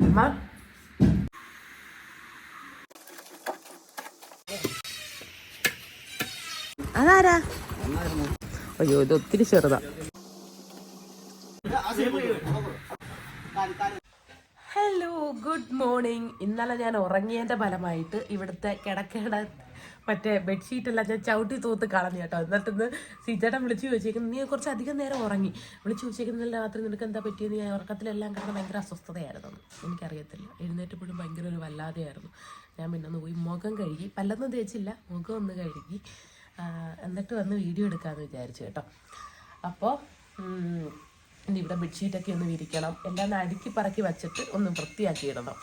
അമ്മ അതാരാ? അയ്യോ ഇത് ഒത്തിരി ചെറുതാ. ഹലോ ഗുഡ് മോർണിംഗ് ഇന്നലെ ഞാൻ ഉറങ്ങിയതിന്റെ ഫലമായിട്ട് ഇവിടുത്തെ കിടക്കേണ്ട മറ്റേ ബെഡ്ഷീറ്റ് എല്ലാം ഞാൻ ചവിട്ടി തൂത്ത് കളഞ്ഞു കേട്ടോ. എന്നിട്ട് ഇന്ന് സീച്ചേട്ടൻ വിളിച്ചു ചോദിച്ചേക്കുന്നു നീ കുറച്ച് അധികം നേരം ഉറങ്ങി? വിളിച്ചു ചോദിച്ചേക്കുന്ന രാത്രി നിനക്ക് എന്താ പറ്റിയത് ഞാൻ ഉറക്കത്തിലെല്ലാം കിടന്ന് ഭയങ്കര അസ്വസ്ഥതയായിരുന്നു എനിക്കറിയത്തില്ല. എഴുന്നേറ്റപ്പോഴും ഭയങ്കര ഒരു വല്ലാതെയായിരുന്നു. ഞാൻ പിന്നെ ഒന്ന് പോയി മുഖം കഴുകി പല്ലൊന്നും തേച്ചില്ല മുഖം ഒന്ന് കഴുകി എന്നിട്ട് വന്ന് വീഡിയോ എടുക്കാമെന്ന് വിചാരിച്ചു കേട്ടോ. അപ്പോൾ ഇവിടെ ബെഡ്ഷീറ്റൊക്കെ ഒന്ന് വിരിക്കണം. എല്ലാം അടുക്കി പറക്കി വച്ചിട്ട് ഒന്ന് വൃത്തിയാക്കി ഇടണം.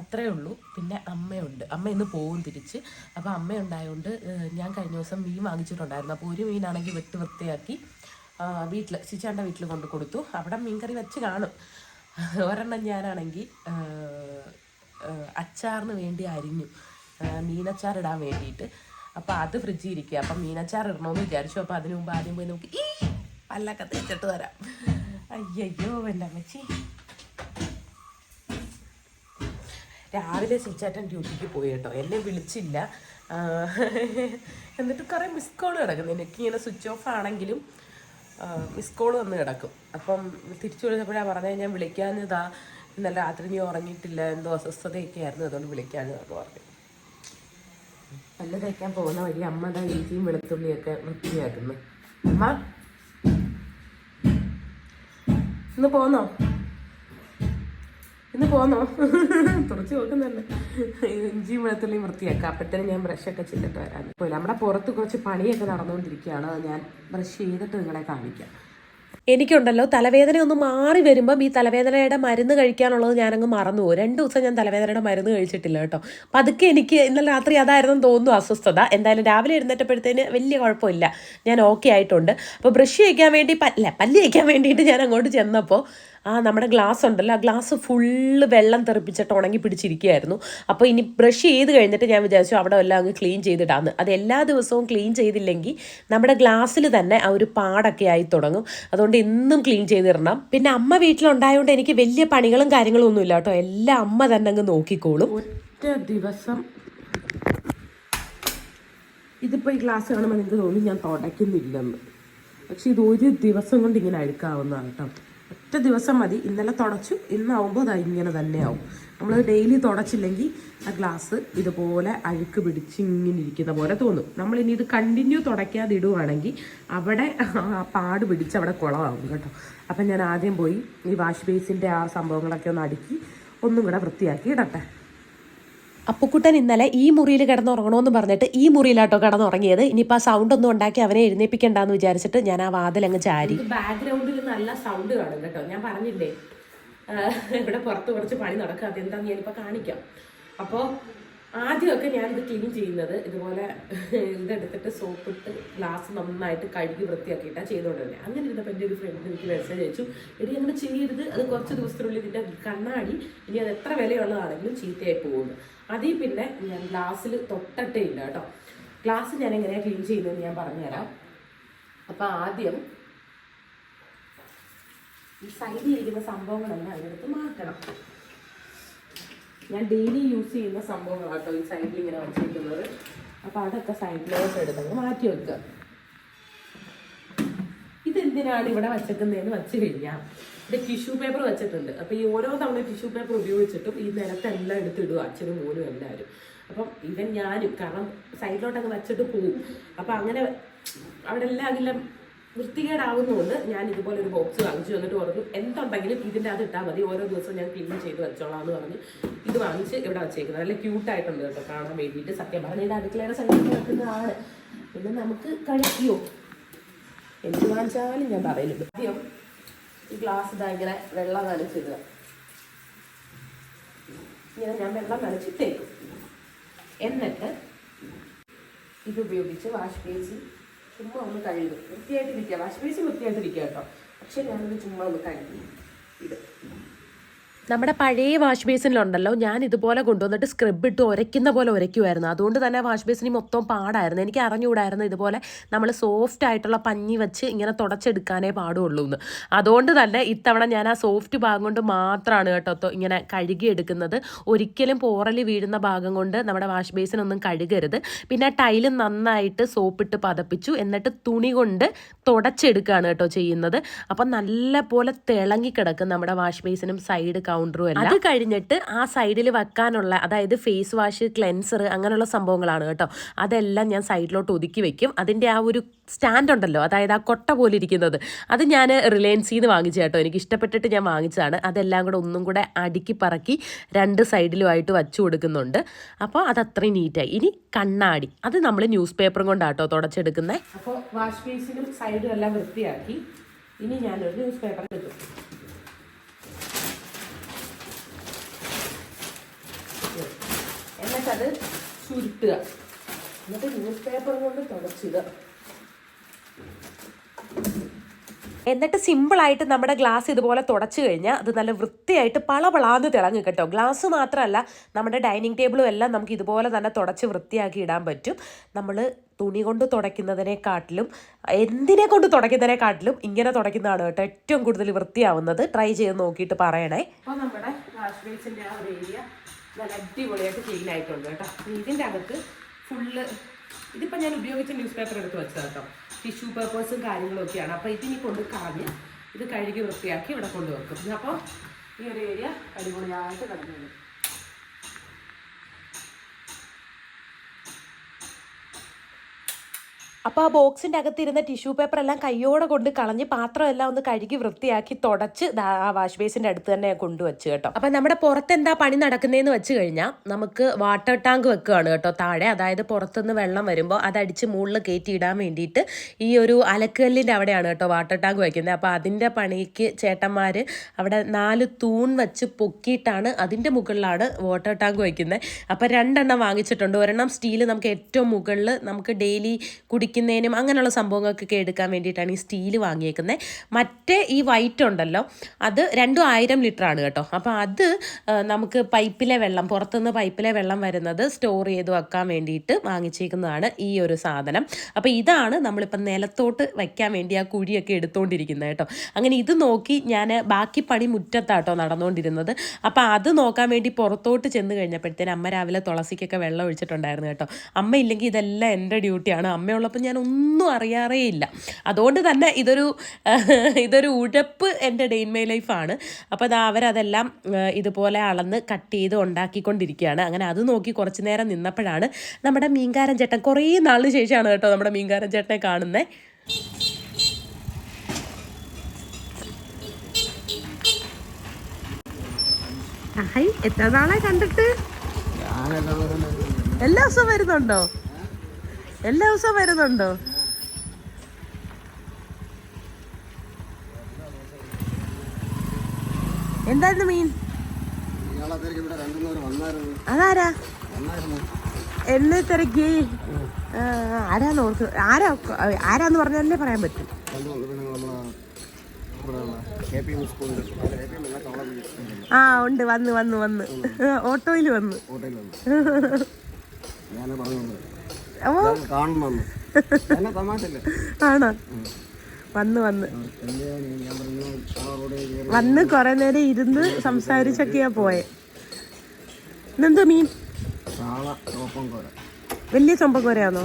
അത്രേ ഉള്ളൂ. പിന്നെ അമ്മയുണ്ട്. അമ്മ ഇന്ന് പോവും തിരിച്ച്. അപ്പോൾ അമ്മയുണ്ടായതുകൊണ്ട് ഞാൻ കഴിഞ്ഞ ദിവസം മീൻ വാങ്ങിച്ചിട്ടുണ്ടായിരുന്നു. അപ്പോൾ ഒരു മീനാണെങ്കിൽ വെട്ട് വൃത്തിയാക്കി വീട്ടിൽ ചിച്ചാന്റെ വീട്ടിൽ കൊണ്ട് കൊടുത്തു. അവിടെ മീൻകറി വെച്ച് കാണും. ഒരെണ്ണം ഞാനാണെങ്കിൽ അച്ചാറിന് വേണ്ടി അരിഞ്ഞു. മീനച്ചാർ ഇടാൻ വേണ്ടിയിട്ട്. അപ്പോൾ അത് ഫ്രിഡ്ജിൽ ഇരിക്കുക അപ്പം മീനച്ചാർ ഇടണമെന്ന് വിചാരിച്ചു. അപ്പോൾ അതിനു മുമ്പ് ആദ്യം പോയി നമുക്ക് ഈ പല്ലൊക്കെ തേച്ചിട്ട് വരാം. അയ്യോ എന്റെ അമ്മച്ചി. രാവിലെ സിച്ചാറ്റൻ ഡ്യൂട്ടിക്ക് പോയി കേട്ടോ. എന്നെ വിളിച്ചില്ല. എന്നിട്ട് കുറേ മിസ് കോൾ കിടക്കും എനിക്ക് ഇങ്ങനെ സ്വിച്ച് ഓഫ് ആണെങ്കിലും മിസ് കോൾ വന്ന് കിടക്കും. അപ്പം തിരിച്ചു വിളിച്ചപ്പോഴാണ് പറഞ്ഞത് ഞാൻ വിളിക്കാഞ്ഞതാ ഇന്നലെ രാത്രി നീ ഉറങ്ങിയിട്ടില്ല എന്തോ അസ്വസ്ഥതയൊക്കെ ആയിരുന്നു അതുകൊണ്ട് വിളിക്കാഞ്ഞതെന്ന് പറഞ്ഞു. പല്ല് തേക്കാൻ പോകുന്ന വഴി അമ്മ ദാ ഇഞ്ചിയും വെളുത്തുള്ളിയൊക്കെ വൃത്തിയാക്കുന്നു. അമ്മ? ഇന്ന് പോന്നോ? ഇന്ന് പോന്നോ? തുറച്ച് നോക്കുന്നുണ്ട് ഇഞ്ചി വെളുത്തുള്ളിയും വൃത്തിയാക്കാം. അപ്പോഴത്തേനും ഞാൻ ബ്രഷൊക്കെ ചെയ്തിട്ട് വരാം. പോയില്ല. നമ്മുടെ പുറത്ത് കുറച്ച് പണിയൊക്കെ നടന്നുകൊണ്ടിരിക്കുകയാണ്. ഞാൻ ബ്രഷ് ചെയ്തിട്ട് നിങ്ങളെ കാണിക്കാം. എനിക്കുണ്ടല്ലോ തലവേദന ഒന്ന് മാറി വരുമ്പം ഈ തലവേദനയുടെ മരുന്ന് കഴിക്കാനുള്ളത് ഞാനങ്ങ് മറന്നു പോകും രണ്ട് ദിവസം ഞാൻ തലവേദനയുടെ മരുന്ന് കഴിച്ചിട്ടില്ല കേട്ടോ. അപ്പം അതൊക്കെ എനിക്ക് ഇന്നലെ രാത്രി അതായിരുന്നു തോന്നുന്നു അസ്വസ്ഥത. എന്തായാലും രാവിലെ എഴുന്നേറ്റപ്പോഴത്തേന് വലിയ കുഴപ്പമില്ല. ഞാൻ ഓക്കെ ആയിട്ടുണ്ട്. അപ്പോൾ ബ്രഷ് ചെയ്യിക്കാൻ വേണ്ടി പല്ല പല്ല് ചെയ്യാൻ വേണ്ടിയിട്ട് ഞാൻ അങ്ങോട്ട് ചെന്നപ്പോൾ ആ നമ്മുടെ ഗ്ലാസ് ഉണ്ടല്ലോ. ആ ഗ്ലാസ് ഫുള്ള് വെള്ളം തെറിപ്പിച്ചിട്ട് ഉണങ്ങി പിടിച്ചിരിക്കുകയായിരുന്നു. അപ്പോൾ ഇനി ബ്രഷ് ചെയ്ത് കഴിഞ്ഞിട്ട് ഞാൻ വിചാരിച്ചു അവിടെ എല്ലാം അങ്ങ് ക്ലീൻ ചെയ്തിടാന്ന്. അത് എല്ലാ ദിവസവും ക്ലീൻ ചെയ്തില്ലെങ്കിൽ നമ്മുടെ ഗ്ലാസ്സിൽ തന്നെ ആ ഒരു പാടൊക്കെ ആയി തുടങ്ങും. അതുകൊണ്ട് എന്നും ക്ലീൻ ചെയ്തിടണം. പിന്നെ അമ്മ വീട്ടിലുണ്ടായതുകൊണ്ട് എനിക്ക് വലിയ പണികളും കാര്യങ്ങളും ഒന്നുമില്ല കേട്ടോ. എല്ലാം അമ്മ തന്നെ അങ്ങ് നോക്കിക്കോളും. ഒറ്റ ദിവസം ഇതിപ്പോൾ ഈ ഗ്ലാസ് കാണുമ്പോൾ നിങ്ങൾക്ക് തോന്നി ഞാൻ തുടയ്ക്കുന്നില്ലെന്ന്. പക്ഷെ ഇത് ഒരു ദിവസം കൊണ്ട് ഇങ്ങനെ അഴുക്കാവുന്നതാണ് കേട്ടോ. ഒറ്റ ദിവസം മതി. ഇന്നലെ തുടച്ചു ഇന്നാവുമ്പോൾ അത് ഇങ്ങനെ തന്നെ ആവും നമ്മൾ ഡെയിലി തുടച്ചില്ലെങ്കിൽ ആ ഗ്ലാസ് ഇതുപോലെ അഴുക്ക് പിടിച്ച് ഇങ്ങനെ ഇരിക്കുന്ന പോലെ തോന്നും. നമ്മൾ ഇനി ഇത് കണ്ടിന്യൂ തുടയ്ക്കാതെ ഇടുവാണെങ്കിൽ അവിടെ ആ പാട് പിടിച്ച് അവിടെ കുളമാകും കേട്ടോ. അപ്പം ഞാൻ ആദ്യം പോയി ഈ വാഷ് ബേസിന്റെ ആ സംഭവങ്ങളൊക്കെ ഒന്ന് അടുക്കി ഒന്നും കൂടെ വൃത്തിയാക്കി ഇടട്ടെ. അപ്പുക്കുട്ടൻ ഇന്നലെ ഈ മുറിയിൽ കിടന്നുറങ്ങണമെന്ന് പറഞ്ഞിട്ട് ഈ മുറിയിലാട്ടോ കിടന്നുറങ്ങിയത്. ഇനിയിപ്പോൾ ആ സൗണ്ട് ഒന്നും ഉണ്ടാക്കി അവനെ എഴുന്നേപ്പിക്കണ്ടെന്ന് വിചാരിച്ചിട്ട് ഞാൻ ആ വാതിൽ അങ്ങ് ചാരി. ബാക്ക്ഗ്രൗണ്ടിൽ നല്ല സൗണ്ട് കാണും കേട്ടോ. ഞാൻ പറഞ്ഞില്ലേ ഇവിടെ പുറത്ത് കുറച്ച് പണി നടക്കുക അതെന്താന്ന് ഞാനിപ്പോൾ കാണിക്കാം. അപ്പോൾ ആദ്യമൊക്കെ ഞാനിത് ക്ലീൻ ചെയ്യുന്നത് ഇതുപോലെ ഇതെടുത്തിട്ട് സോപ്പിട്ട് ഗ്ലാസ് നന്നായിട്ട് കഴുകി വൃത്തിയാക്കിയിട്ടാണ് ചെയ്തുകൊണ്ടിരുന്നത് അങ്ങനെ ഇരുന്നപ്പോൾ എന്റെ ഒരു ഫ്രണ്ട് എനിക്ക് മെസ്സേജ് അയച്ചു എടി അങ്ങനെ ചെയ്യരുത്. അത് കുറച്ച് ദിവസത്തിനുള്ളിൽ ഇതിന്റെ കണ്ണാടി ഇനി അത് എത്ര വിലയുള്ളതാണെങ്കിലും ചീത്തയായി പോകുന്നു. അതിൽ പിന്നെ ഞാൻ ഗ്ലാസ്സിൽ തൊട്ടട്ടേ ഇല്ല കേട്ടോ. ഗ്ലാസ് ഞാൻ എങ്ങനെയാണ് ക്ലീൻ ചെയ്യുന്നതെന്ന് ഞാൻ പറഞ്ഞുതരാം. അപ്പോൾ ആദ്യം ഈ സൈഡിൽ ഇരിക്കുന്ന സംഭവങ്ങളെല്ലാം അതിനടുത്ത് മാറ്റണം. ഞാൻ ഡെയിലി യൂസ് ചെയ്യുന്ന സംഭവങ്ങളാണ് കേട്ടോ ഈ സൈഡിൽ ഇങ്ങനെ വെച്ചിരിക്കുന്നത്. അപ്പോൾ അതൊക്കെ സൈഡിലോട്ട് എടുത്തങ്ങ് മാറ്റി വെക്കുക. ഇതെന്തിനാണ് ഇവിടെ വച്ചേക്കുന്നതെന്ന് വെച്ച് കഴിഞ്ഞാൽ ഇവിടെ ടിഷ്യൂ പേപ്പർ വെച്ചിട്ടുണ്ട്. അപ്പോൾ ഈ ഓരോ തവണ ടിഷ്യൂ പേപ്പർ ഉപയോഗിച്ചിട്ടും ഈ നിലത്തെല്ലാം എടുത്തിടുക അച്ഛനും മോനും എല്ലാവരും. അപ്പം ഇവൻ ഞാനും കാരണം സൈഡിലോട്ടങ്ങ് വെച്ചിട്ട് പോകും അപ്പം അങ്ങനെ അവിടെ എല്ലാം അതെല്ലാം വൃത്തികേടാവുന്നതുകൊണ്ട് ഞാൻ ഇതുപോലെ ഒരു ബോക്സ് വാങ്ങിച്ചു വന്നിട്ട് പറഞ്ഞു എന്തുണ്ടെങ്കിലും ഇതിന്റെ അത് ഇട്ടാൽ മതി. ഓരോ ദിവസം ഞാൻ ക്ലീൻ ചെയ്ത് വെച്ചോളാം എന്ന് പറഞ്ഞ് ഇത് വാങ്ങിച്ച് ഇവിടെ വെച്ചേക്കുന്നത്. നല്ല ക്യൂട്ടായിട്ടുണ്ട് കേട്ടോ കാണാൻ വേണ്ടിയിട്ട്. സത്യം പറഞ്ഞാൽ ഇത് അടുക്കളയുടെ സൈഡിൽ വെക്കുന്നതാണ് പിന്നെ നമുക്ക് കഴിക്കുമോ എന്ത് വാങ്ങിച്ചാലും ഞാൻ പറയുന്നുണ്ട്. ആദ്യം ഈ ഗ്ലാസ് ഇതാ ഇങ്ങനെ വെള്ളം നനച്ചിടുക ഇങ്ങനെ ഞാൻ വെള്ളം നനച്ചിട്ടേക്കും. എന്നിട്ട് ഇത് ഉപയോഗിച്ച് വാഷ് ബേസിൽ ചുമ്മാ ഒന്ന് കഴുകും. വൃത്തിയായിട്ടിരിക്കുക. വാഷ് ബേസിൽ വൃത്തിയായിട്ടിരിക്കുക കേട്ടോ. പക്ഷെ ഞാനത് ചുമ്മാ ഒന്ന് കഴുകി ഇത് നമ്മുടെ പഴയ വാഷ് ബേസിനിലുണ്ടല്ലോ ഞാൻ ഇതുപോലെ കൊണ്ടുവന്നിട്ട് സ്ക്രബ് ഇട്ട് ഉരയ്ക്കുന്ന പോലെ ഉരയ്ക്കുമായിരുന്നു അതുകൊണ്ട് തന്നെ വാഷ് ബേസിന് മൊത്തം പാടായിരുന്നു. എനിക്ക് അറിഞ്ഞുകൂടായിരുന്നു ഇതുപോലെ നമ്മൾ സോഫ്റ്റ് ആയിട്ടുള്ള പഞ്ഞി വെച്ച് ഇങ്ങനെ തുടച്ചെടുക്കാനേ പാടുള്ളൂ എന്ന്. അതുകൊണ്ട് തന്നെ ഇത്തവണ ഞാൻ ആ സോഫ്റ്റ് ഭാഗം കൊണ്ട് മാത്രമാണ് കേട്ടോ ഇങ്ങനെ കഴുകിയെടുക്കുന്നത്. ഒരിക്കലും പോറൽ വീഴുന്ന ഭാഗം കൊണ്ട് നമ്മുടെ വാഷ് ബേസിനൊന്നും കഴുകരുത്. പിന്നെ ടൈൽ നന്നായിട്ട് സോപ്പിട്ട് പതപ്പിച്ചു. എന്നിട്ട് തുണി കൊണ്ട് തുടച്ചെടുക്കുകയാണ് കേട്ടോ ചെയ്യുന്നത്. അപ്പം നല്ല പോലെ തിളങ്ങി കിടക്കും നമ്മുടെ വാഷ് ബേസിനും സൈഡ് കൗണ്ടറും എല്ലാം. അത് കഴിഞ്ഞിട്ട് ആ സൈഡിൽ വെക്കാനുള്ള അതായത് ഫേസ് വാഷ് ക്ലെൻസർ അങ്ങനെയുള്ള സംഭവങ്ങളാണ് കേട്ടോ. അതെല്ലാം ഞാൻ സൈഡിലോട്ട് ഒതുക്കി വെക്കും. അതിന്റെ ആ ഒരു സ്റ്റാൻഡ് ഉണ്ടല്ലോ അതായത് ആ കൊട്ട പോലെ ഇരിക്കുന്നത്. അത് ഞാൻ റിലയൻസിൽ നിന്ന് വാങ്ങിച്ച കേട്ടോ. എനിക്ക് ഇഷ്ടപ്പെട്ടിട്ട് ഞാൻ വാങ്ങിച്ചതാണ്. അതെല്ലാം കൂടെ ഒന്നും കൂടെ അടുക്കി പറക്കി രണ്ട് സൈഡിലുമായിട്ട് വച്ചു കൊടുക്കുന്നുണ്ട്. അപ്പോൾ അത് അത്രയും നീറ്റായി ഇനി കണ്ണാടി. അത് നമ്മൾ ന്യൂസ് പേപ്പറും കൊണ്ടാട്ടോ തുടച്ചെടുക്കുന്നത് അപ്പോൾ വാഷ് ബേസിനും സൈഡും എല്ലാം വൃത്തിയാക്കി. ഇനി ഞാനൊരു ന്യൂസ് പേപ്പർ എടുക്കും എന്നിട്ടത് ചുരുട്ടുക. എന്നിട്ട് ന്യൂസ് പേപ്പർ കൊണ്ട് തുടച്ചിടുക. എന്നിട്ട് സിമ്പിളായിട്ട് നമ്മുടെ ഗ്ലാസ് ഇതുപോലെ തുടച്ചു കഴിഞ്ഞാൽ അത് നല്ല വൃത്തിയായിട്ട് പളപളാന്ന് തിളങ്ങും കേട്ടോ. ഗ്ലാസ് മാത്രമല്ല നമ്മുടെ ഡൈനിങ് ടേബിളും എല്ലാം നമുക്ക് ഇതുപോലെ തന്നെ തുടച്ച് വൃത്തിയാക്കി ഇടാൻ പറ്റും. നമ്മൾ തുണി കൊണ്ട് തുടയ്ക്കുന്നതിനെക്കാട്ടിലും എന്തിനെ കൊണ്ട് തുടയ്ക്കുന്നതിനെക്കാട്ടിലും ഇങ്ങനെ തുടയ്ക്കുന്നതാണ് കേട്ടോ ഏറ്റവും കൂടുതൽ വൃത്തിയാവുന്നത്. ട്രൈ ചെയ്ത് നോക്കിയിട്ട് പറയണേ. അപ്പോൾ നമ്മുടെ വാഷ് ബേസിന്റെ ആ ഒരു ഏരിയ നല്ല അടിപൊളിയായിട്ട് ക്ലീൻ ആയിട്ടുണ്ട് കേട്ടോ. ഇതിന്റെ അകത്ത് ഫുള്ള് ഇതിപ്പോൾ ഞാൻ ഉപയോഗിച്ച ന്യൂസ് പേപ്പർ എടുത്ത് വെച്ചത് കേട്ടോ. ടിഷ്യൂ പേപ്പേഴ്സും കാര്യങ്ങളും ഒക്കെയാണ്. അപ്പോൾ ഇതിനി കൊണ്ട് കളഞ്ഞ് ഇത് കഴുകി വൃത്തിയാക്കി ഇവിടെ കൊണ്ടുവെക്കും അപ്പോൾ ഈ ഒരു ഏരിയ അടിപൊളിയായിട്ട് കിടന്നു അപ്പോൾ ആ ബോക്സിന്റെ അകത്തിരുന്ന ടിഷ്യൂ പേപ്പർ എല്ലാം കയ്യോടെ കൊണ്ട് കളഞ്ഞ് പാത്രം എല്ലാം ഒന്ന് കഴുകി വൃത്തിയാക്കി തുടച്ച് ആ വാഷ് ബേസിന്റെ അടുത്ത് തന്നെ കൊണ്ടുവച്ച് കേട്ടോ. അപ്പം നമ്മുടെ പുറത്ത് എന്താ പണി നടക്കുന്നതെന്ന് വെച്ച് കഴിഞ്ഞാൽ നമുക്ക് വാട്ടർ ടാങ്ക് വെക്കുകയാണ് കേട്ടോ താഴെ. അതായത് പുറത്തുനിന്ന് വെള്ളം വരുമ്പോൾ അതടിച്ച് മുകളിൽ കയറ്റി ഇടാൻ വേണ്ടിയിട്ട് ഈ ഒരു അലക്കല്ലിന്റെ അവിടെയാണ് കേട്ടോ വാട്ടർ ടാങ്ക് വയ്ക്കുന്നത് അപ്പോൾ അതിന്റെ പണിക്ക് ചേട്ടന്മാർ അവിടെ നാല് തൂൺ വെച്ച് പൊക്കിയിട്ടാണ് അതിന്റെ മുകളിലാണ് വാട്ടർ ടാങ്ക് വയ്ക്കുന്നത് അപ്പോൾ രണ്ടെണ്ണം വാങ്ങിച്ചിട്ടുണ്ട്. ഒരെണ്ണം സ്റ്റീൽ നമുക്ക് ഏറ്റവും മുകളിൽ നമുക്ക് ഡെയിലി കുടിക്കുന്നതിനും അങ്ങനെയുള്ള സംഭവങ്ങൾക്കൊക്കെ എടുക്കാൻ വേണ്ടിയിട്ടാണ് ഈ സ്റ്റീൽ വാങ്ങിയേക്കുന്നത്. മറ്റേ ഈ വൈറ്റ് ഉണ്ടല്ലോ അത് രണ്ടും ആയിരം ലിറ്റർ ആണ് കേട്ടോ. അപ്പോൾ അത് നമുക്ക് പൈപ്പിലെ വെള്ളം പുറത്തുനിന്ന് പൈപ്പിലെ വെള്ളം വരുന്നത് സ്റ്റോർ ചെയ്ത് വെക്കാൻ വേണ്ടിയിട്ട് വാങ്ങിച്ചേക്കുന്നതാണ് ഈ ഒരു സാധനം. അപ്പോൾ ഇതാണ് നമ്മളിപ്പോൾ നിലത്തോട്ട് വയ്ക്കാൻ വേണ്ടി ആ കുഴിയൊക്കെ എടുത്തുകൊണ്ടിരിക്കുന്നത് കേട്ടോ. അങ്ങനെ ഇത് നോക്കി ഞാൻ ബാക്കി പണി മുറ്റത്താട്ടോ നടന്നുകൊണ്ടിരുന്നത് അപ്പോൾ അത് നോക്കാൻ വേണ്ടി പുറത്തോട്ട് ചെന്ന് കഴിഞ്ഞപ്പോഴത്തേന് അമ്മ രാവിലെ തുളസിക്കൊക്കെ വെള്ളം ഒഴിച്ചിട്ടുണ്ടായിരുന്നു കേട്ടോ. അമ്മ ഇല്ലെങ്കിൽ ഇതെല്ലാം എന്റെ ഡ്യൂട്ടിയാണ്. അമ്മയുള്ളപ്പോൾ ഞാൻ ഒന്നും അറിയാറേ ഇല്ല അതുകൊണ്ട് തന്നെ ഇതൊരു ഇതൊരു ഉഴപ്പ് എന്റെ ഡെയിൻ മൈ ലൈഫാണ്. അപ്പോൾ അത് അവരതെല്ലാം ഇതുപോലെ അളന്ന് കട്ട് ചെയ്ത് ഉണ്ടാക്കിക്കൊണ്ടിരിക്കുകയാണ്. അങ്ങനെ അത് നോക്കി കുറച്ച് നേരം നിന്നപ്പോഴാണ് നമ്മുടെ മീൻകാരൻ ചേട്ടൻ കുറേ നാളിന് ശേഷമാണ് കേട്ടോ നമ്മുടെ മീൻകാരൻ ചേട്ടനെ കാണുന്നത് ഹായ് എത്ര നാളെ കണ്ടിട്ട്? എല്ലാ ദിവസവും വരുന്നുണ്ടോ? എല്ലാ ദിവസവും വരുന്നുണ്ടോ? എന്തായിരുന്നു മീൻ? അതാരാ? എന്നെ തിരക്കി. ആരാന്ന് ഓർക്ക് ആരാ? ആരാന്ന് പറഞ്ഞാലേ പറയാൻ പറ്റും. ആ ഉണ്ട്. വന്ന് വന്ന് വന്ന്. ഓട്ടോയിൽ വന്ന്. ആണോ? വന്ന് വന്ന്. വന്ന് കുറെ നേരം ഇരുന്ന് സംസാരിച്ചൊക്കെയാ പോയെ. ഇന്നെന്തോ മീൻ? വലിയ ചൊമ്പക്കോരയാണോ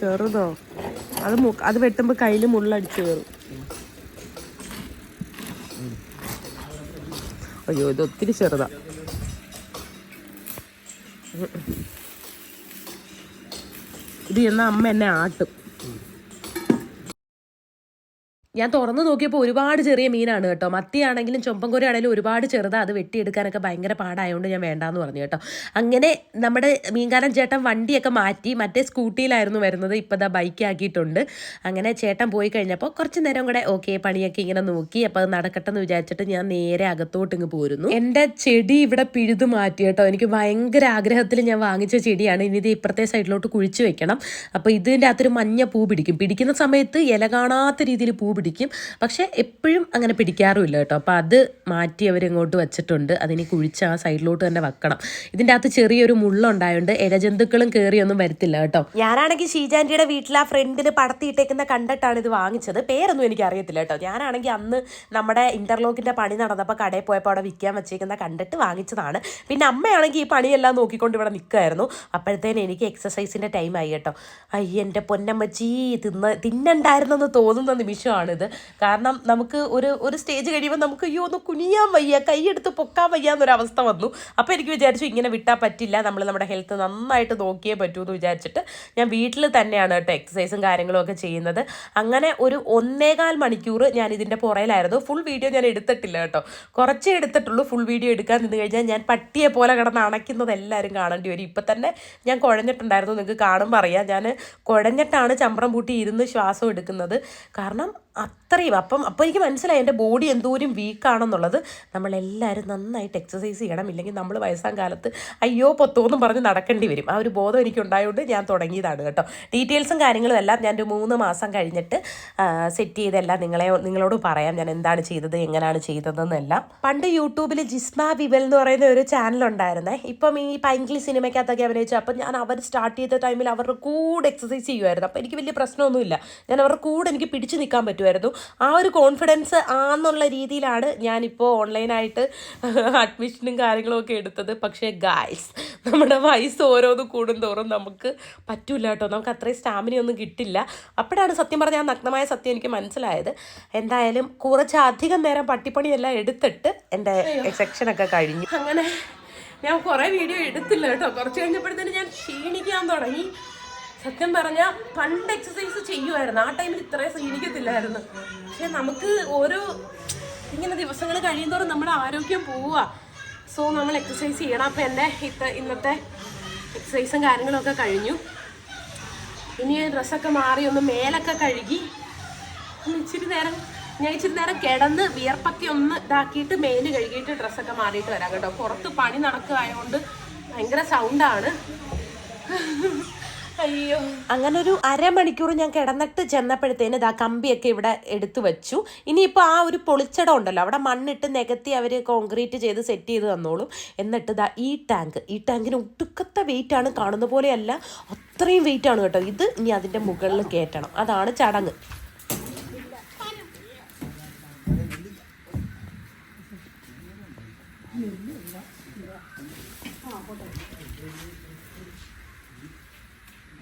ചെറുതോ. അത് അത് വെട്ടുമ്പോ കയ്യിൽ മുള്ളടിച്ചു കയറും അയ്യോ ഇത് ഒത്തിരി ചെറുതാ. ഇത് എന്നാ അമ്മ എന്നെ ആട്ടും. ഞാൻ തുറന്നു നോക്കിയപ്പോൾ ഒരുപാട് ചെറിയ മീനാണ് കേട്ടോ. മത്തിയാണെങ്കിലും ചൊമ്പൻകുര ആണെങ്കിലും ഒരുപാട് ചെറുതാ. അത് വെട്ടിയെടുക്കാനൊക്കെ ഭയങ്കര പാടായതുകൊണ്ട് ഞാൻ വേണ്ടാന്ന് പറഞ്ഞു കേട്ടോ. അങ്ങനെ നമ്മുടെ മീൻകാരൻ ചേട്ടൻ വണ്ടിയൊക്കെ മാറ്റി മറ്റേ സ്കൂട്ടിയിലായിരുന്നു വരുന്നത്. ഇപ്പം ഇതാ ബൈക്കാക്കിയിട്ടുണ്ട് അങ്ങനെ ചേട്ടൻ പോയി കഴിഞ്ഞപ്പോൾ കുറച്ച് നേരം കൂടെ ഓക്കെ പണിയൊക്കെ ഇങ്ങനെ നോക്കി. അപ്പോൾ അത് നടക്കട്ടെ എന്ന് വിചാരിച്ചിട്ട് ഞാൻ നേരെ അകത്തോട്ട് ഇങ്ങ് പോരുന്നു. എന്റെ ചെടി ഇവിടെ പിഴുതു മാറ്റി കേട്ടോ. എനിക്ക് ഭയങ്കര ആഗ്രഹത്തിൽ ഞാൻ വാങ്ങിച്ച ചെടിയാണ്. ഇനി ഇത് ഇപ്പുറത്തെ സൈഡിലോട്ട് കുഴിച്ച് വെക്കണം. അപ്പോൾ ഇതിന്റെ അകത്തൊരു മഞ്ഞ പൂ പിടിക്കും. പിടിക്കുന്ന സമയത്ത് ഇല കാണാത്ത രീതിയിൽ പൂ പിടിക്കും. പക്ഷേ എപ്പോഴും അങ്ങനെ പിടിക്കാറുമില്ല കേട്ടോ. അപ്പോൾ അത് മാറ്റി അവരിങ്ങോട്ട് വെച്ചിട്ടുണ്ട്. അതിനെ കുഴിച്ച് ആ സൈഡിലോട്ട് തന്നെ വെക്കണം. ഇതിന്റെ അകത്ത് ചെറിയൊരു മുള്ളുണ്ടായതുകൊണ്ട് ഇഴജന്തുക്കളും കയറിയൊന്നും വരത്തില്ല കേട്ടോ. ഞാനാണെങ്കിൽ ഷീജാന്റിയുടെ വീട്ടിൽ ആ ഫ്രണ്ടിൽ പടത്തിയിട്ടേക്കുന്ന കണ്ടിട്ടാണ് ഇത് വാങ്ങിച്ചത്. പേരൊന്നും എനിക്ക് അറിയത്തില്ല കേട്ടോ. ഞാനാണെങ്കിൽ അന്ന് നമ്മുടെ ഇന്റർലോക്കിന്റെ പണി നടന്നപ്പോൾ കടയിൽ പോയപ്പോൾ അവിടെ വിൽക്കാൻ വെച്ചേക്കുന്ന കണ്ടിട്ട് വാങ്ങിച്ചതാണ്. പിന്നെ അമ്മയാണെങ്കിൽ ഈ പണിയെല്ലാം നോക്കിക്കൊണ്ട് ഇവിടെ നിൽക്കുമായിരുന്നു അപ്പോഴത്തേന് എനിക്ക് എക്സസൈസിന്റെ ടൈം ആയി കേട്ടോ. അയ്യ എന്റെ പൊന്നമ്മച്ചി തിന്ന് തിന്നണ്ടായിരുന്നെന്ന് തോന്നുന്ന നിമിഷമാണിത് കാരണം നമുക്ക് ഒരു ഒരു സ്റ്റേജ് കഴിയുമ്പോൾ നമുക്ക് അയ്യോ ഒന്ന് കുനിയാൻ വയ്യ കൈയെടുത്ത് പൊക്കാൻ വയ്യ എന്നൊരവസ്ഥ വന്നു. അപ്പോൾ എനിക്ക് വിചാരിച്ചു ഇങ്ങനെ വിട്ടാൽ പറ്റില്ല നമ്മൾ നമ്മുടെ ഹെൽത്ത് നന്നായിട്ട് നോക്കിയേ പറ്റൂ എന്ന് വിചാരിച്ചിട്ട് ഞാൻ വീട്ടിൽ തന്നെയാണ് കേട്ടോ എക്സസൈസും കാര്യങ്ങളും ഒക്കെ ചെയ്യുന്നത്. അങ്ങനെ ഒരു ഒന്നേകാൽ മണിക്കൂർ ഞാൻ ഇതിന്റെ പുറയിലായിരുന്നു. ഫുൾ വീഡിയോ ഞാൻ എടുത്തിട്ടില്ല കേട്ടോ. കുറച്ചേ എടുത്തിട്ടുള്ളൂ ഫുൾ വീഡിയോ എടുക്കാൻ നിന്ന് കഴിഞ്ഞാൽ ഞാൻ പട്ടിയെ പോലെ കിടന്ന് അണയ്ക്കുന്നത് എല്ലാവരും കാണേണ്ടി വരും. ഇപ്പം തന്നെ ഞാൻ കുഴഞ്ഞിട്ടുണ്ടായിരുന്നു നിങ്ങൾക്ക് കാണുമ്പോൾ അറിയാം. ഞാൻ കുഴഞ്ഞിട്ടാണ് ചമ്പ്രം പൂട്ടി ഇരുന്ന് ശ്വാസം എടുക്കുന്നത്. കാരണം അത്രയും. അപ്പം അപ്പോൾ എനിക്ക് മനസ്സിലായി എന്റെ ബോഡി എന്തോരം വീക്കാണെന്നുള്ളത് നമ്മളെല്ലാവരും നന്നായിട്ട് എക്സസൈസ് ചെയ്യണം. ഇല്ലെങ്കിൽ നമ്മൾ വയസ്സാം കാലത്ത് അയ്യോ പൊത്തോന്നും പറഞ്ഞ് നടക്കേണ്ടി വരും. ആ ഒരു ബോധം എനിക്ക് ഉണ്ടായതുകൊണ്ട് ഞാൻ തുടങ്ങിയതാണ് കേട്ടോ. ഡീറ്റെയിൽസും കാര്യങ്ങളും എല്ലാം ഞാൻ ഒരു മൂന്ന് മാസം കഴിഞ്ഞിട്ട് സെറ്റ് ചെയ്തെല്ലാം നിങ്ങളെ നിങ്ങളോട് പറയാം. ഞാൻ എന്താണ് ചെയ്തത് എങ്ങനെയാണ് ചെയ്തതെന്നെല്ലാം. പണ്ട് യൂട്യൂബിൽ ജിസ്മ വിവൽ എന്ന് പറയുന്ന ഒരു ചാനലുണ്ടായിരുന്നേ. ഇപ്പം ഈ പൈങ്കിളി സിനിമയ്ക്കകത്തൊക്കെ അഭിനയിച്ചു. അപ്പം ഞാൻ അവർ സ്റ്റാർട്ട് ചെയ്ത ടൈമിൽ അവരുടെ കൂടെ എക്സസൈസ് ചെയ്യുമായിരുന്നു. അപ്പോൾ എനിക്ക് വലിയ പ്രശ്നമൊന്നുമില്ല. ഞാൻ അവരുടെ കൂടെ എനിക്ക് പിടിച്ചു നിൽക്കാൻ പറ്റുമായിരുന്നു ആ ഒരു കോൺഫിഡൻസ് ആന്നുള്ള രീതിയിലാണ് ഞാനിപ്പോൾ ഓൺലൈനായിട്ട് അഡ്മിഷനും കാര്യങ്ങളും ഒക്കെ എടുത്തത്. പക്ഷേ ഗായ്സ് നമ്മുടെ വയസ്സ് ഓരോന്ന് കൂടുന്തോറും നമുക്ക് പറ്റൂല കേട്ടോ. നമുക്ക് അത്രയും സ്റ്റാമിനയൊന്നും കിട്ടില്ല. അപ്പോഴാണ് സത്യം പറഞ്ഞാൽ ആ നഗ്നമായ സത്യം എനിക്ക് മനസ്സിലായത്. എന്തായാലും കുറച്ചധികം നേരം പട്ടിപ്പണിയെല്ലാം എടുത്തിട്ട് എന്റെ സെക്ഷനൊക്കെ കഴിഞ്ഞു. അങ്ങനെ ഞാൻ കുറേ വീഡിയോ എടുത്തില്ല കേട്ടോ. കുറച്ച് കഴിഞ്ഞപ്പോഴത്തേന് ഞാൻ ക്ഷീണിക്കാൻ തുടങ്ങി. സത്യം പറഞ്ഞ പണ്ട് എക്സസൈസ് ചെയ്യുമായിരുന്നു ആ ടൈമിൽ ഇത്രയും ക്ഷീണിക്കത്തില്ലായിരുന്നു പക്ഷെ നമുക്ക് ഓരോ ഇങ്ങനെ ദിവസങ്ങൾ കഴിയുന്തോറും നമ്മുടെ ആരോഗ്യം പോവുക. സോ നമ്മൾ എക്സസൈസ് ചെയ്യണം. അപ്പം എന്റെ ഇത്ത ഇന്നത്തെ എക്സസൈസും കാര്യങ്ങളൊക്കെ കഴിഞ്ഞു. ഇനി ഡ്രസ്സൊക്കെ മാറി ഒന്ന് മേലൊക്കെ കഴുകി ഇച്ചിരി നേരം ഞാൻ ഇച്ചിരി നേരം കിടന്ന് വിയർപ്പൊക്കെ ഒന്ന് ഇതാക്കിയിട്ട് മേൽ കഴുകിയിട്ട് ഡ്രസ്സൊക്കെ മാറിയിട്ട് വരാം കേട്ടോ. പുറത്ത് പണി നടക്കുകയായതുകൊണ്ട് ഭയങ്കര സൗണ്ടാണ് അയ്യോ. അങ്ങനെ ഒരു അരമണിക്കൂർ ഞാൻ കിടന്നിട്ട് ചെന്നപ്പോഴത്തേന് ഇതാ കമ്പിയൊക്കെ ഇവിടെ എടുത്തു വെച്ചു. ഇനിയിപ്പോൾ ആ ഒരു പൊളിച്ചടം ഉണ്ടല്ലോ അവിടെ മണ്ണിട്ട് നികത്തി അവർ കോൺക്രീറ്റ് ചെയ്ത് സെറ്റ് ചെയ്ത് തന്നോളും. എന്നിട്ട് ഇതാ ഈ ടാങ്ക് ഈ ടാങ്കിന് ഒട്ടുക്കത്തെ വെയിറ്റ് ആണ് കാണുന്ന പോലെയല്ല അത്രയും വെയിറ്റ് ആണ് കേട്ടോ. ഇത് ഇനി അതിന്റെ മുകളിൽ കയറ്റണം. അതാണ് ചടങ്ങ്.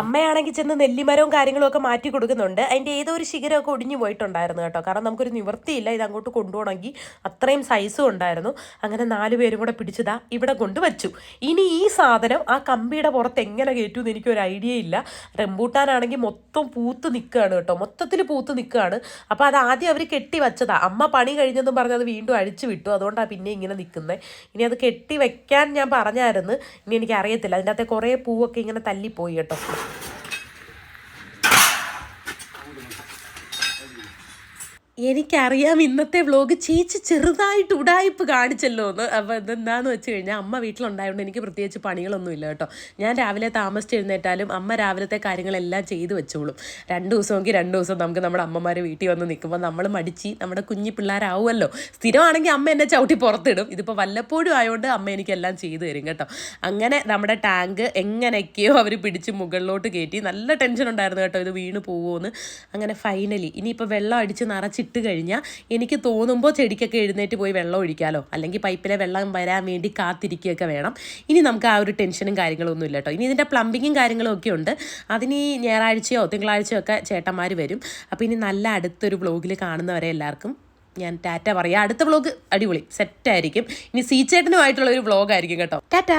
അമ്മയാണെങ്കിൽ ചെന്ന് നെല്ലിമരവും കാര്യങ്ങളും ഒക്കെ മാറ്റി കൊടുക്കുന്നുണ്ട്. അതിന്റെ ഏതോ ഒരു ശിഖരമൊക്കെ ഒടിഞ്ഞു പോയിട്ടുണ്ടായിരുന്നു കേട്ടോ. കാരണം നമുക്കൊരു നിവൃത്തിയില്ല. ഇത് അങ്ങോട്ട് കൊണ്ടുപോകണമെങ്കിൽ അത്രയും സൈസും ഉണ്ടായിരുന്നു. അങ്ങനെ നാല് പേരും കൂടെ പിടിച്ചതാ ഇവിടെ കൊണ്ട് വച്ചു. ഇനി ഈ സാധനം ആ കമ്പിയുടെ പുറത്ത് എങ്ങനെ കയറ്റുമെന്ന് എനിക്കൊരു ഐഡിയ ഇല്ല. റെമ്പൂട്ടാനാണെങ്കിൽ മൊത്തം പൂത്ത് നിൽക്കുകയാണ് കേട്ടോ. മൊത്തത്തിൽ പൂത്ത് നിൽക്കുകയാണ്. അപ്പോൾ അത് ആദ്യം അവർ കെട്ടി വെച്ചതാ. അമ്മ പണി കഴിഞ്ഞെന്നും പറഞ്ഞ് അത് വീണ്ടും അഴിച്ചു വിട്ടു. അതുകൊണ്ടാണ് പിന്നെ ഇങ്ങനെ നിൽക്കുന്നത് ഇനി അത് കെട്ടി വെക്കാൻ ഞാൻ പറഞ്ഞായിരുന്നു. ഇനി എനിക്ക് അറിയത്തില്ല അതിന്റെ അകത്തെ കുറേ പൂവൊക്കെ ഇങ്ങനെ തല്ലിപ്പോയി കേട്ടോ. Thank you. എനിക്കറിയാം ഇന്നത്തെ വ്ലോഗ് ചേച്ചി ചെറുതായിട്ട് ഉടായ്പ് കാണിച്ചല്ലോ എന്ന്. അപ്പോൾ ഇതെന്താന്ന് വെച്ച് കഴിഞ്ഞാൽ അമ്മ വീട്ടിലുണ്ടായതുകൊണ്ട് എനിക്ക് പ്രത്യേകിച്ച് പണികളൊന്നുമില്ല കേട്ടോ. ഞാൻ രാവിലെ താമസിച്ച് എഴുന്നേറ്റാലും അമ്മ രാവിലത്തെ കാര്യങ്ങളെല്ലാം ചെയ്ത് വെച്ചോളും. രണ്ട് ദിവസമെങ്കിൽ രണ്ട് ദിവസം നമുക്ക് നമ്മുടെ അമ്മമാർ വീട്ടിൽ വന്ന് നിൽക്കുമ്പോൾ നമ്മൾ മടിച്ച് നമ്മുടെ കുഞ്ഞി പിള്ളേരാവുമല്ലോ. സ്ഥിരമാണെങ്കിൽ അമ്മ എന്നെ ചവിട്ടി പുറത്തിടും. ഇതിപ്പോൾ വല്ലപ്പോഴും ആയതുകൊണ്ട് അമ്മ എനിക്കെല്ലാം ചെയ്തു തരും കേട്ടോ. അങ്ങനെ നമ്മുടെ ടാങ്ക് എങ്ങനെയൊക്കെയോ അവർ പിടിച്ച് മുകളിലോട്ട് കയറ്റി നല്ല ടെൻഷൻ ഉണ്ടായിരുന്നു കേട്ടോ ഇത് വീണ് പോവുമെന്ന് അങ്ങനെ ഫൈനലി ഇനിയിപ്പോൾ വെള്ളം അടിച്ച് നിറച്ചിട്ട് കഴിഞ്ഞാൽ എനിക്ക് തോന്നുമ്പോൾ ചെടിക്കൊക്കെ എഴുന്നേറ്റ് പോയി വെള്ളം ഒഴിക്കാമല്ലോ അല്ലെങ്കിൽ പൈപ്പിലെ വെള്ളം വരാൻ വേണ്ടി കാത്തിരിക്കുകയൊക്കെ വേണം. ഇനി നമുക്ക് ആ ഒരു ടെൻഷനും കാര്യങ്ങളൊന്നും ഇല്ല കേട്ടോ. ഇനി ഇതിന്റെ പ്ലംബിങ്ങും കാര്യങ്ങളും ഒക്കെ ഉണ്ട്. അതിന് ഞായറാഴ്ചയോ തിങ്കളാഴ്ചയോ ഒക്കെ ചേട്ടന്മാർ വരും. അപ്പോൾ ഇനി നല്ല അടുത്തൊരു വ്ലോഗിൽ കാണുന്നവരെ എല്ലാവർക്കും ഞാൻ ടാറ്റ പറയാം. അടുത്ത വ്ലോഗ് അടിപൊളി. സെറ്റായിരിക്കും. ഇനി സീച്ചേട്ടനുമായിട്ടുള്ള ഒരു ബ്ലോഗായിരിക്കും കേട്ടോ. ടാറ്റ.